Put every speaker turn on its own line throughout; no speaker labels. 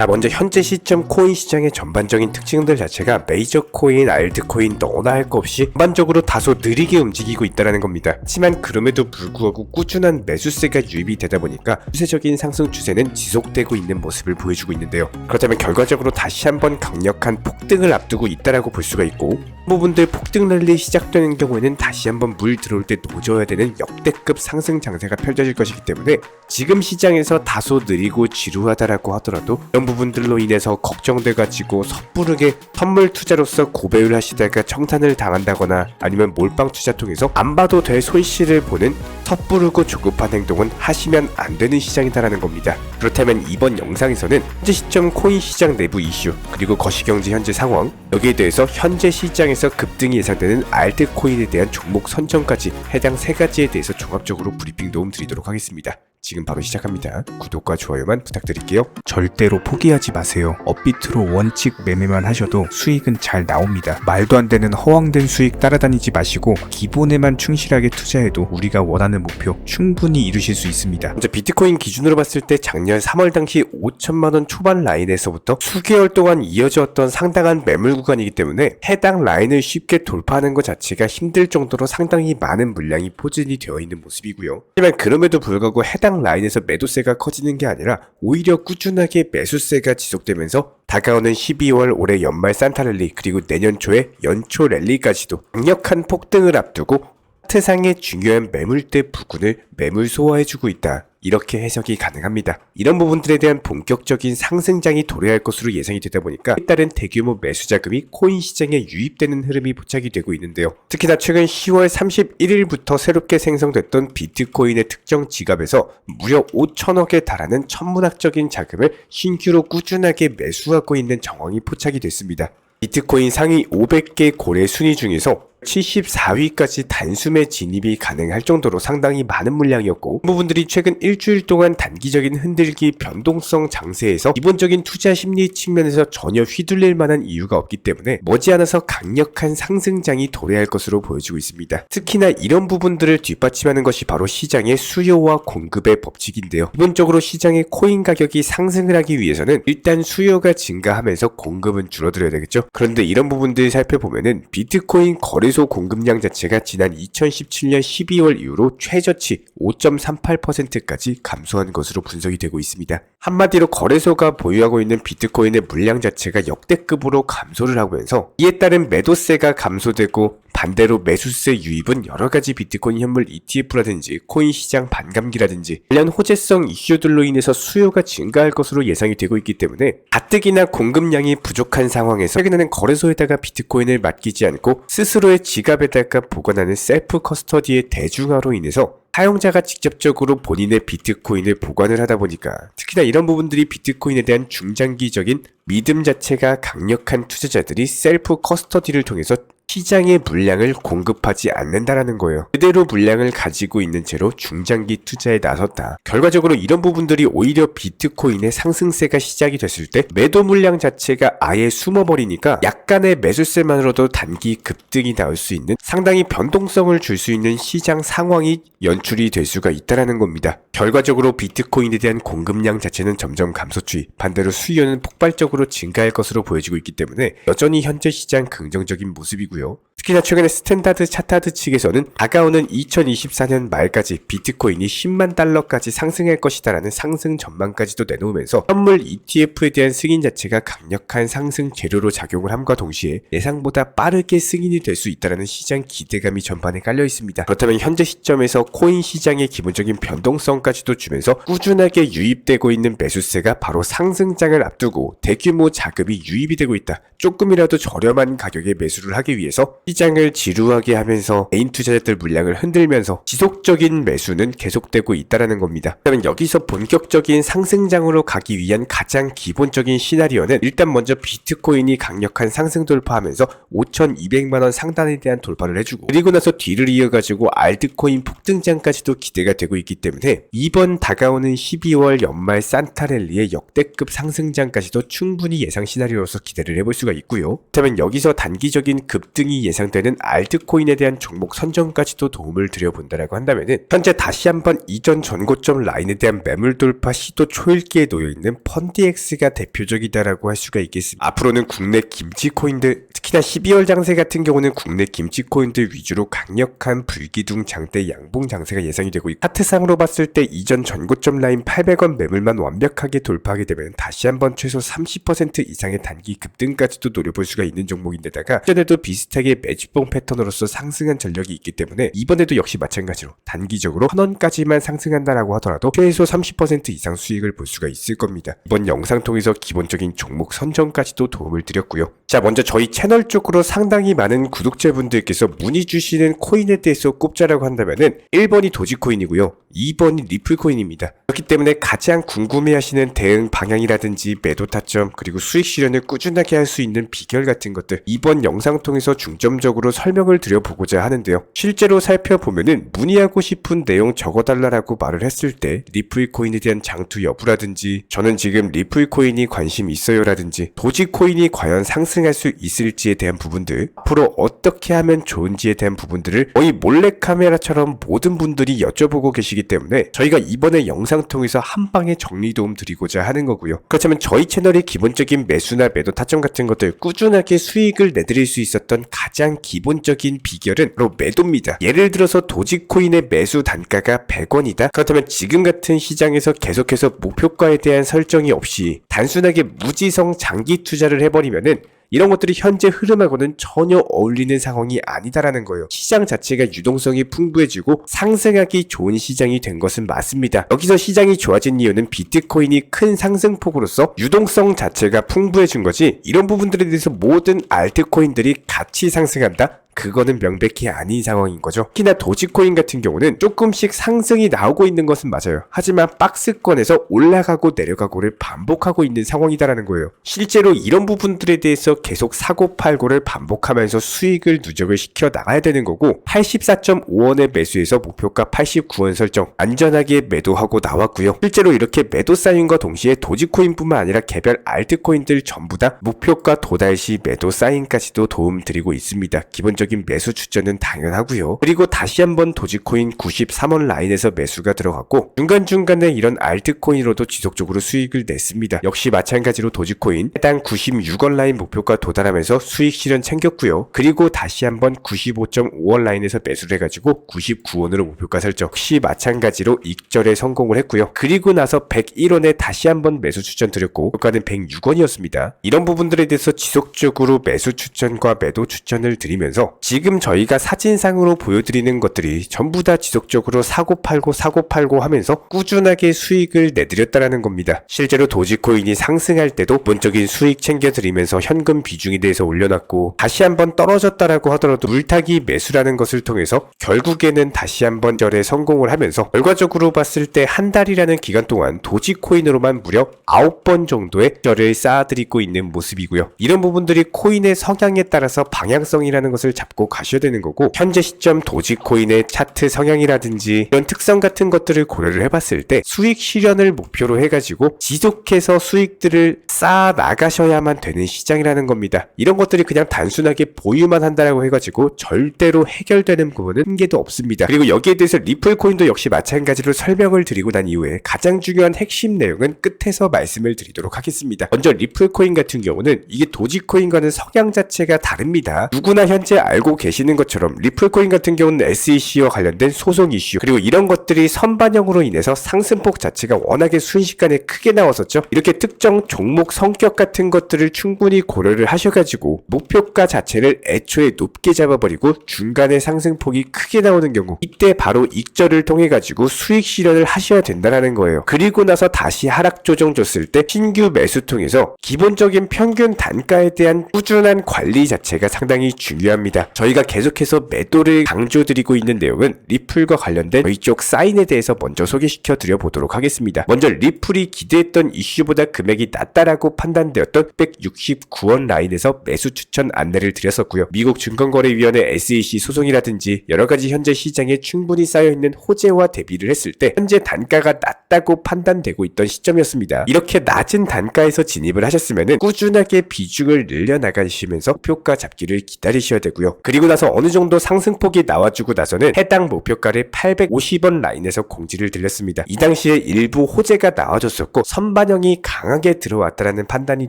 자, 먼저 현재 시점 코인 시장의 전반적인 특징들 자체가 메이저 코인, 알트코인 너나 할거 없이 전반적으로 다소 느리게 움직이고 있다는 겁니다. 하지만 그럼에도 불구하고 꾸준한 매수세가 유입이 되다 보니까 추세적인 상승 추세는 지속되고 있는 모습을 보여주고 있는데요. 그렇다면 결과적으로 다시 한번 강력한 폭등을 앞두고 있다라고 볼 수가 있고 부분들 폭등 랠리 시작되는 경우에는 다시 한번 물 들어올 때 노져야 되는 역대급 상승 장세가 펼쳐질 것이기 때문에 지금 시장에서 다소 느리고 지루하다라고 하더라도 부분들로 인해서 걱정돼 가지고 섣부르게 선물 투자로서 고배를 하시다가 청산을 당한다거나 아니면 몰빵 투자 통해서 안 봐도 될 손실을 보는 섣부르고 조급한 행동은 하시면 안 되는 시장이다라는 겁니다. 그렇다면 이번 영상에서는 현재 시점 코인 시장 내부 이슈 그리고 거시경제 현재 상황 여기에 대해서 현재 시장에서 급등이 예상되는 알트코인에 대한 종목 선정까지 해당 세 가지에 대해서 종합적으로 브리핑 도움 드리도록 하겠습니다. 지금 바로 시작합니다. 구독과 좋아요만 부탁드릴게요.
절대로 포기하지 마세요. 업비트로 원칙 매매만 하셔도 수익은 잘 나옵니다. 말도 안 되는 허황된 수익 따라다니지 마시고 기본에만 충실하게 투자해도 우리가 원하는 목표 충분히 이루실 수 있습니다.
먼저 비트코인 기준으로 봤을 때 작년 3월 당시 5천만 원 초반 라인에서부터 수개월 동안 이어졌던 상당한 매물 구간이기 때문에 해당 라인을 쉽게 돌파하는 것 자체가 힘들 정도로 상당히 많은 물량이 포진이 되어 있는 모습이고요. 하지만 그럼에도 불구하고 해당 라인에서 매도세가 커지는 게 아니라 오히려 꾸준하게 매수세가 지속되면서 다가오는 12월 올해 연말 산타랠리 그리고 내년 초에 연초 랠리까지도 강력한 폭등을 앞두고 차트상의 중요한 매물대 부근을 매물 소화해주고 있다. 이렇게 해석이 가능합니다. 이런 부분들에 대한 본격적인 상승장이 도래할 것으로 예상이 되다 보니까 따른 대규모 매수 자금이 코인 시장에 유입되는 흐름이 포착이 되고 있는데요. 특히나 최근 10월 31일부터 새롭게 생성됐던 비트코인의 특정 지갑에서 무려 5천억에 달하는 천문학적인 자금을 신규로 꾸준하게 매수하고 있는 정황이 포착이 됐습니다. 비트코인 상위 500개 고래 순위 중에서 74위까지 단숨에 진입이 가능할 정도로 상당히 많은 물량이었고 부분들이 최근 일주일 동안 단기적인 흔들기 변동성 장세에서 기본적인 투자 심리 측면에서 전혀 휘둘릴 만한 이유가 없기 때문에 머지않아서 강력한 상승장이 도래할 것으로 보여지고 있습니다. 특히나 이런 부분들을 뒷받침하는 것이 바로 시장의 수요와 공급의 법칙인데요. 기본적으로 시장의 코인 가격이 상승을 하기 위해서는 일단 수요가 증가하면서 공급은 줄어들어야 되겠죠. 그런데 이런 부분들 살펴보면은 비트코인 거래 소 공급량 자체가 지난 2017년 12월 이후로 최저치 5.38%까지 감소한 것으로 분석이 되고 있습니다. 한마디로 거래소가 보유하고 있는 비트코인의 물량 자체가 역대급으로 감소를 하면서 이에 따른 매도세가 감소되고 반대로 매수세 유입은 여러 가지 비트코인 현물 ETF라든지 코인 시장 반감기라든지 관련 호재성 이슈들로 인해서 수요가 증가할 것으로 예상이 되고 있기 때문에 가뜩이나 공급량이 부족한 상황에서 최근에는 거래소에다가 비트코인을 맡기지 않고 스스로의 지갑에다가 보관하는 셀프 커스터디의 대중화로 인해서 사용자가 직접적으로 본인의 비트코인을 보관을 하다 보니까 특히나 이런 부분들이 비트코인에 대한 중장기적인 믿음 자체가 강력한 투자자들이 셀프 커스터디를 통해서 시장의 물량을 공급하지 않는다라는 거예요. 그대로 물량을 가지고 있는 채로 중장기 투자에 나섰다. 결과적으로 이런 부분들이 오히려 비트코인의 상승세가 시작이 됐을 때 매도 물량 자체가 아예 숨어버리니까 약간의 매수세만으로도 단기 급등이 나올 수 있는 상당히 변동성을 줄 수 있는 시장 상황이 연출이 될 수가 있다라는 겁니다. 결과적으로 비트코인에 대한 공급량 자체는 점점 감소 추이, 반대로 수요는 폭발적으로 증가할 것으로 보여지고 있기 때문에 여전히 현재 시장 긍정적인 모습이고요. 특히나 최근에 스탠다드 차타드 측에서는 다가오는 2024년 말까지 비트코인이 10만 달러까지 상승할 것이다라는 상승 전망까지도 내놓으면서 선물 ETF에 대한 승인 자체가 강력한 상승 재료로 작용을 함과 동시에 예상보다 빠르게 승인이 될 수 있다라는 시장 기대감이 전반에 깔려 있습니다. 그렇다면 현재 시점에서 코인 시장의 기본적인 변동성까지도 주면서 꾸준하게 유입되고 있는 매수세가 바로 상승장을 앞두고 대규모 자금이 유입이 되고 있다. 조금이라도 저렴한 가격에 매수를 하기 위해 서 시장을 지루하게 하면서 개인 투자자들 물량을 흔들면서 지속적인 매수는 계속되고 있다라는 겁니다. 그러면 여기서 본격적인 상승장으로 가기 위한 가장 기본적인 시나리오는 일단 먼저 비트코인이 강력한 상승 돌파하면서 5,200만 원 상단에 대한 돌파를 해주고 그리고 나서 뒤를 이어가지고 알트코인 폭등장까지도 기대가 되고 있기 때문에 이번 다가오는 12월 연말 산타랠리의 역대급 상승장까지도 충분히 예상 시나리오로서 기대를 해볼 수가 있고요. 그렇다면 여기서 단기적인 급등 이 예상 예상되는 알트코인에 대한 종목 선정까지도 도움을 드려본다라고 한다면은 현재 다시 한번 이전 전고점 라인에 대한 매물 돌파 시도 초읽기에 놓여 있는 펀디엑스가 대표적이다라고 할 수가 있겠습니다. 앞으로는 국내 김치 코인들 특히나 12월 장세 같은 경우는 국내 김치 코인들 위주로 강력한 불기둥 장대 양봉 장세가 예상이 되고 있고 차트상으로 봤을 때 이전 전고점 라인 800원 매물만 완벽하게 돌파하게 되면 다시 한번 최소 30% 이상의 단기 급등까지도 노려볼 수가 있는 종목인데다가 전에도 비슷 하게 매집봉 패턴으로서 상승한 전력이 있기 때문에 이번에도 역시 마찬가지로 단기적으로 1000원까지만 상승한다라고 하더라도 최소 30% 이상 수익을 볼 수가 있을 겁니다. 이번 영상 통해서 기본적인 종목 선정까지도 도움을 드렸고요. 자 먼저 저희 채널 쪽으로 상당히 많은 구독자분들께서 문의 주시는 코인에 대해서 꼽자라고 한다면은 1번이 도지코인이고요. 2번이 리플코인입니다. 그렇기 때문에 가장 궁금해하시는 대응 방향이라든지 매도 타점 그리고 수익 실현을 꾸준하게 할 수 있는 비결 같은 것들 이번 영상 통해서 중점적으로 설명을 드려보고자 하는데요. 실제로 살펴보면은 문의하고 싶은 내용 적어달라라고 말을 했을 때 리플 코인에 대한 장투 여부라든지 저는 지금 리플 코인이 관심 있어요라든지 도지 코인이 과연 상승할 수 있을지에 대한 부분들 앞으로 어떻게 하면 좋은지에 대한 부분들을 거의 몰래 카메라처럼 모든 분들이 여쭤보고 계시기 때문에 저희가 이번에 영상 통해서 한 방에 정리 도움 드리고자 하는 거고요. 그렇다면 저희 채널의 기본적인 매수나 매도 타점 같은 것들 꾸준하게 수익을 내드릴 수 있었던 가장 기본적인 비결은 바로 매도입니다. 예를 들어서 도지코인의 매수 단가가 100원이다. 그렇다면 지금 같은 시장에서 계속해서 목표가에 대한 설정이 없이 단순하게 무지성 장기 투자를 해버리면은 이런 것들이 현재 흐름하고는 전혀 어울리는 상황이 아니다라는 거예요. 시장 자체가 유동성이 풍부해지고 상승하기 좋은 시장이 된 것은 맞습니다. 여기서 시장이 좋아진 이유는 비트코인이 큰 상승폭으로서 유동성 자체가 풍부해진 거지 이런 부분들에 대해서 모든 알트코인들이 같이 상승한다? 그거는 명백히 아닌 상황인 거죠. 특히나 도지코인 같은 경우는 조금씩 상승이 나오고 있는 것은 맞아요. 하지만 박스권에서 올라가고 내려가고를 반복하고 있는 상황이다라는 거예요. 실제로 이런 부분들에 대해서 계속 사고 팔고를 반복하면서 수익을 누적을 시켜 나가야 되는 거고 84.5원의 매수에서 목표가 89원 설정 안전하게 매도하고 나왔고요. 실제로 이렇게 매도 사인과 동시에 도지코인뿐만 아니라 개별 알트코인들 전부 다 목표가 도달 시 매도 사인까지도 도움 드리고 있습니다. 기본적인 매수 추천은 당연하고요. 그리고 다시 한번 도지코인 93원 라인에서 매수가 들어갔고 중간중간에 이런 알트코인으로도 지속적으로 수익을 냈습니다. 역시 마찬가지로 도지코인 해당 96원 라인 목표가 도달하면서 수익 실현 챙겼고요. 그리고 다시 한번 95.5원 라인에서 매수를 해가지고 99원으로 목표가 설정. 역시 마찬가지로 익절에 성공을 했고요. 그리고 나서 101원에 다시 한번 매수 추천 드렸고 목표가는 106원이었습니다. 이런 부분들에 대해서 지속적으로 매수 추천과 매도 추천을 드리면서 지금 저희가 사진상으로 보여드리는 것들이 전부 다 지속적으로 사고 팔고 사고 팔고 하면서 꾸준하게 수익을 내드렸다라는 겁니다. 실제로 도지코인이 상승할 때도 본적인 수익 챙겨드리면서 현금 비중에 대해서 올려놨고 다시 한번 떨어졌다라고 하더라도 물타기 매수라는 것을 통해서 결국에는 다시 한번 절에 성공을 하면서 결과적으로 봤을 때 한 달이라는 기간 동안 도지코인으로만 무려 9번 정도의 절을 쌓아드리고 있는 모습이고요. 이런 부분들이 코인의 성향에 따라서 방향성이라는 것을 잡고 가셔야 되는 거고 현재 시점 도지코인의 차트 성향이라든지 이런 특성 같은 것들을 고려를 해봤을 때 수익 실현을 목표로 해가지고 지속해서 수익들을 쌓아 나가셔야만 되는 시장이라는 겁니다. 이런 것들이 그냥 단순하게 보유만 한다라고 해가지고 절대로 해결되는 부분은 한 개도 없습니다. 그리고 여기에 대해서 리플 코인도 역시 마찬가지로 설명을 드리고 난 이후에 가장 중요한 핵심 내용은 끝에서 말씀을 드리도록 하겠습니다. 먼저 리플 코인 같은 경우는 이게 도지코인과는 성향 자체가 다릅니다. 누구나 현재 알고 계시는 것처럼 리플코인 같은 경우는 SEC와 관련된 소송 이슈 그리고 이런 것들이 선반영으로 인해서 상승폭 자체가 워낙에 순식간에 크게 나왔었죠. 이렇게 특정 종목 성격 같은 것들을 충분히 고려를 하셔가지고 목표가 자체를 애초에 높게 잡아버리고 중간에 상승폭이 크게 나오는 경우 이때 바로 익절을 통해 가지고 수익 실현을 하셔야 된다는 거예요. 그리고 나서 다시 하락 조정 줬을 때 신규 매수 통해서 기본적인 평균 단가에 대한 꾸준한 관리 자체가 상당히 중요합니다. 저희가 계속해서 매도를 강조드리고 있는 내용은 리플과 관련된 저희 쪽 사인에 대해서 먼저 소개시켜 드려 보도록 하겠습니다. 먼저 리플이 기대했던 이슈보다 금액이 낮다라고 판단되었던 169원 라인에서 매수 추천 안내를 드렸었고요. 미국 증권거래위원회 SEC 소송이라든지 여러 가지 현재 시장에 충분히 쌓여 있는 호재와 대비를 했을 때 현재 단가가 낮다고 판단되고 있던 시점이었습니다. 이렇게 낮은 단가에서 진입을 하셨으면 꾸준하게 비중을 늘려 나가시면서 표가 잡기를 기다리셔야 되고요. 했고요. 그리고 나서 어느 정도 상승폭이 나와주고 나서는 해당 목표가를 850원 라인에서 공지를 들렸습니다. 이 당시에 일부 호재가 나와줬었고 선반영이 강하게 들어왔다라는 판단이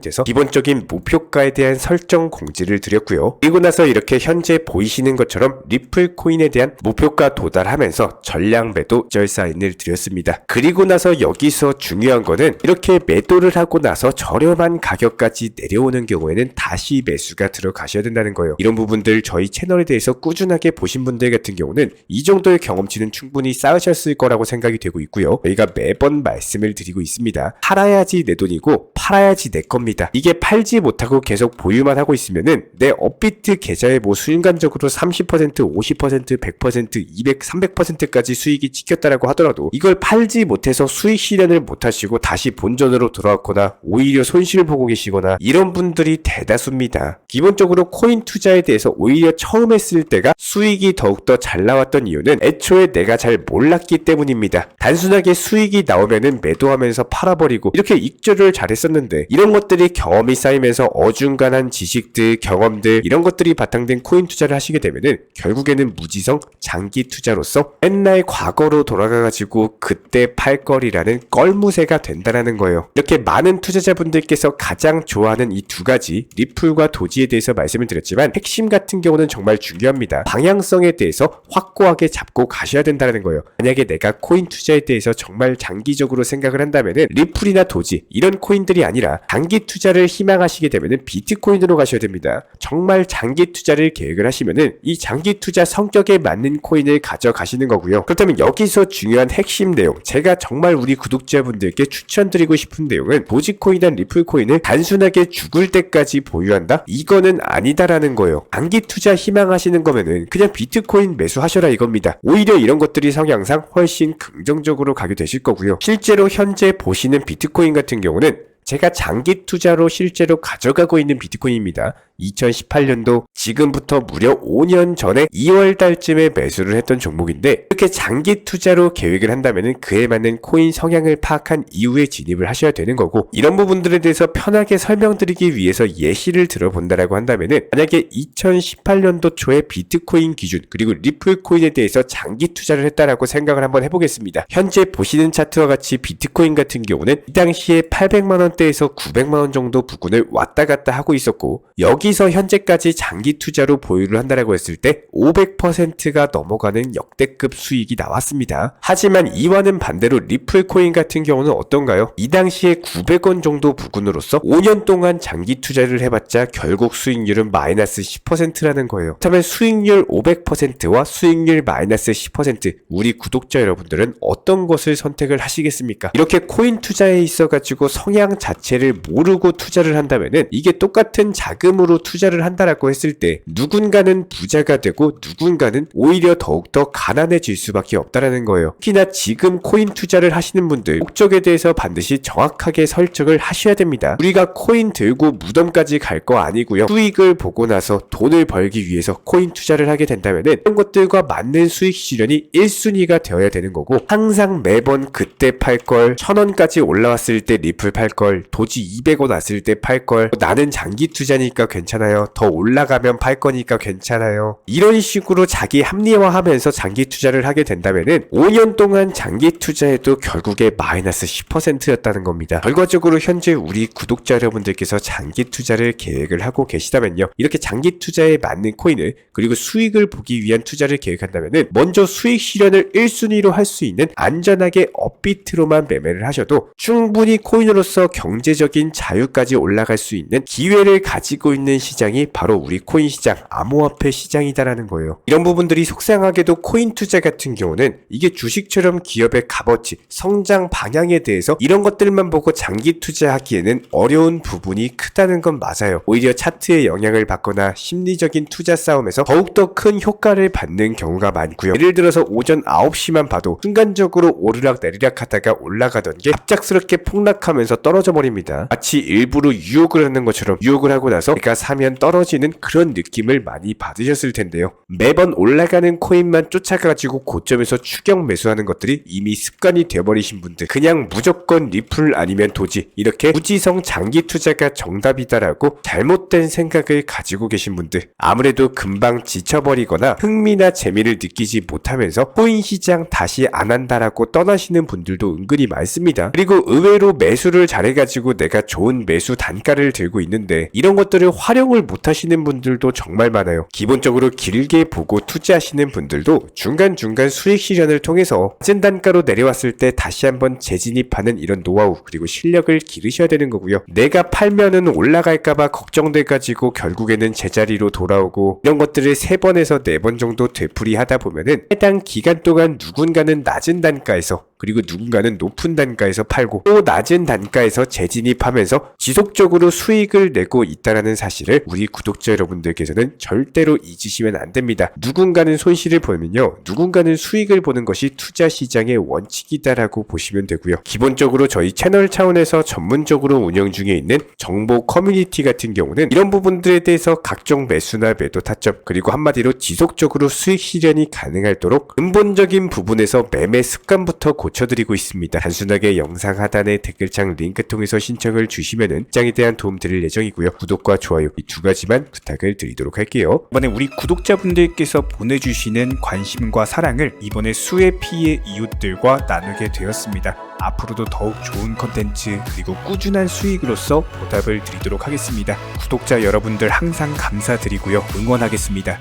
돼서 기본적인 목표가에 대한 설정 공지를 드렸고요. 그리고 나서 이렇게 현재 보이시는 것처럼 리플 코인에 대한 목표가 도달하면서 전량 매도 절 사인을 드렸습니다. 그리고 나서 여기서 중요한 거는 이렇게 매도를 하고 나서 저렴한 가격까지 내려오는 경우에는 다시 매수가 들어가셔야 된다는 거예요. 이런 부분들 저희 채널에 대해서 꾸준하게 보신 분들 같은 경우는 이 정도의 경험치는 충분히 쌓으셨을 거라고 생각이 되고 있고요. 저희가 매번 말씀을 드리고 있습니다. 팔아야지 내 돈이고 팔아야지 내 겁니다. 이게 팔지 못하고 계속 보유만 하고 있으면은 내 업비트 계좌에 뭐 순간적으로 30%, 50%, 100%, 200, 300%까지 수익이 찍혔다라고 하더라도 이걸 팔지 못해서 수익 실현을 못 하시고 다시 본전으로 돌아왔거나 오히려 손실을 보고 계시거나 이런 분들이 대다수입니다. 기본적으로 코인 투자에 대해서 오히려 처음 했을 때가 수익이 더욱더 잘 나왔던 이유는 애초에 내가 잘 몰랐기 때문입니다. 단순하게 수익이 나오면은 매도하면서 팔아버리고 이렇게 익절을 잘했었는데 이런 것들이 경험이 쌓이면서 어중간한 지식들, 경험들 이런 것들이 바탕된 코인 투자를 하시게 되면은 결국에는 무지성 장기 투자로서 옛날 과거로 돌아가가지고 그때 팔 거리라는 껄무새가 된다라는 거예요. 이렇게 많은 투자자분들께서 가장 좋아하는 이 두 가지 리플과 도지에 대해서 말씀을 드렸지만 핵심 같은 경우 는 정말 중요합니다. 방향성에 대해서 확고하게 잡고 가셔야 된다는 거예요. 만약에 내가 코인 투자에 대해서 정말 장기적으로 생각을 한다면은 리플이나 도지 이런 코인들이 아니라 장기 투자를 희망하시게 되면은 비트코인으로 가셔야 됩니다. 정말 장기 투자를 계획을 하시면은 이 장기 투자 성격에 맞는 코인을 가져가시는 거고요. 그렇다면 여기서 중요한 핵심 내용, 제가 정말 우리 구독자분들께 추천드리고 싶은 내용은 도지코인이나 리플코인을 단순하게 죽을 때까지 보유한다? 이거는 아니다라는 거예요. 장기 투자 희망하시는 거면은 그냥 비트코인 매수하셔라 이겁니다. 오히려 이런 것들이 성향상 훨씬 긍정적으로 가게 되실 거고요. 실제로 현재 보시는 비트코인 같은 경우는 제가 장기 투자로 실제로 가져가고 있는 비트코인입니다. 2018년도 지금부터 무려 5년 전에 2월 달쯤에 매수를 했던 종목인데 이렇게 장기 투자로 계획을 한다면 그에 맞는 코인 성향을 파악한 이후에 진입을 하셔야 되는 거고 이런 부분들에 대해서 편하게 설명드리기 위해서 예시를 들어본다라고 한다면 만약에 2018년도 초에 비트코인 기준 그리고 리플 코인에 대해서 장기 투자를 했다라고 생각을 한번 해보겠습니다. 현재 보시는 차트와 같이 비트코인 같은 경우는 이 당시에 800만 원 대에서 900만 원 정도 부근을 왔다 갔다 하고 있었고 여기서 현재까지 장기 투자로 보유를 한다라고 했을 때 500%가 넘어가는 역대급 수익이 나왔습니다. 하지만 이와는 반대로 리플 코인 같은 경우는 어떤가요? 이 당시에 900원 정도 부근으로서 5년 동안 장기 투자를 해봤자 결국 수익률은 마이너스 10%라는 거예요. 그렇다면 수익률 500%와 수익률 마이너스 10% 우리 구독자 여러분들은 어떤 것을 선택을 하시겠습니까? 이렇게 코인 투자에 있어 가지고 성향 자체를 모르고 투자를 한다면은 이게 똑같은 자금으로 투자를 한다라고 했을 때 누군가는 부자가 되고 누군가는 오히려 더욱더 가난해질 수밖에 없다라는 거예요. 특히나 지금 코인 투자를 하시는 분들 목적에 대해서 반드시 정확하게 설정을 하셔야 됩니다. 우리가 코인 들고 무덤까지 갈 거 아니고요. 수익을 보고 나서 돈을 벌기 위해서 코인 투자를 하게 된다면은 이런 것들과 맞는 수익 실현이 1순위가 되어야 되는 거고 항상 매번 그때 팔 걸, 천 원까지 올라왔을 때 리플 팔 걸, 도지 200원 왔을 때 팔 걸, 나는 장기 투자니까 괜찮아요. 더 올라가면 팔 거니까 괜찮아요. 이런 식으로 자기 합리화하면서 장기 투자를 하게 된다면은 5년 동안 장기 투자해도 결국에 마이너스 10%였다는 겁니다. 결과적으로 현재 우리 구독자 여러분들께서 장기 투자를 계획을 하고 계시다면요. 이렇게 장기 투자에 맞는 코인을 그리고 수익을 보기 위한 투자를 계획한다면은 먼저 수익 실현을 1순위로 할 수 있는 안전하게 업비트로만 매매를 하셔도 충분히 코인으로서 경제적인 자유까지 올라갈 수 있는 기회를 가지고 있는 시장이 바로 우리 코인 시장, 암호화폐 시장이다라는 거예요. 이런 부분들이 속상하게도 코인 투자 같은 경우는 이게 주식처럼 기업의 값어치, 성장 방향에 대해서 이런 것들만 보고 장기 투자하기에는 어려운 부분이 크다는 건 맞아요. 오히려 차트의 영향을 받거나 심리적인 투자 싸움에서 더욱더 큰 효과를 받는 경우가 많고요. 예를 들어서 오전 9시만 봐도 순간적으로 오르락 내리락 하다가 올라가던 게 갑작스럽게 폭락하면서 떨어져 떨어져 버립니다. 마치 일부러 유혹을 하는 것처럼 유혹을 하고 나서 내가 사면 떨어지는 그런 느낌을 많이 받으셨을 텐데요. 매번 올라가는 코인만 쫓아가지고 고점에서 추격 매수하는 것들이 이미 습관이 되어버리신 분들 그냥 무조건 리플 아니면 도지 이렇게 무지성 장기 투자가 정답이다라고 잘못된 생각을 가지고 계신 분들 아무래도 금방 지쳐버리거나 흥미나 재미를 느끼지 못하면서 코인 시장 다시 안 한다라고 떠나시는 분들도 은근히 많습니다. 그리고 의외로 매수를 잘해가 지고 내가 좋은 매수 단가를 들고 있는데 이런 것들을 활용을 못 하시는 분들도 정말 많아요. 기본적으로 길게 보고 투자하시는 분들도 중간중간 수익 실현을 통해서 낮은 단가로 내려왔을 때 다시 한번 재진입하는 이런 노하우 그리고 실력을 기르셔야 되는 거고요. 내가 팔면은 올라갈까봐 걱정돼가지고 결국에는 제자리로 돌아오고 이런 것들을 세 번에서 네 번 정도 되풀이하다 보면은 해당 기간 동안 누군가는 낮은 단가에서 그리고 누군가는 높은 단가에서 팔고 또 낮은 단가에서 재진입하면서 지속적으로 수익을 내고 있다라는 사실을 우리 구독자 여러분들께서는 절대로 잊으시면 안 됩니다. 누군가는 손실을 보면요. 누군가는 수익을 보는 것이 투자 시장의 원칙이다라고 보시면 되고요. 기본적으로 저희 채널 차원에서 전문적으로 운영 중에 있는 정보 커뮤니티 같은 경우는 이런 부분들에 대해서 각종 매수나 매도 타점 그리고 한마디로 지속적으로 수익 실현이 가능하도록 근본적인 부분에서 매매 습관부터 고 쳐드리고 있습니다. 단순하게 영상 하단의 댓글창 링크 통해서 신청을 주시면은 장에 대한 도움 드릴 예정이고요. 구독과 좋아요 이 두 가지만 부탁을 드리도록 할게요.
이번에 우리 구독자분들께서 보내주시는 관심과 사랑을 이번에 수의 피해 이웃들과 나누게 되었습니다. 앞으로도 더욱 좋은 컨텐츠 그리고 꾸준한 수익으로서 보답을 드리도록 하겠습니다. 구독자 여러분들 항상 감사드리고요. 응원하겠습니다.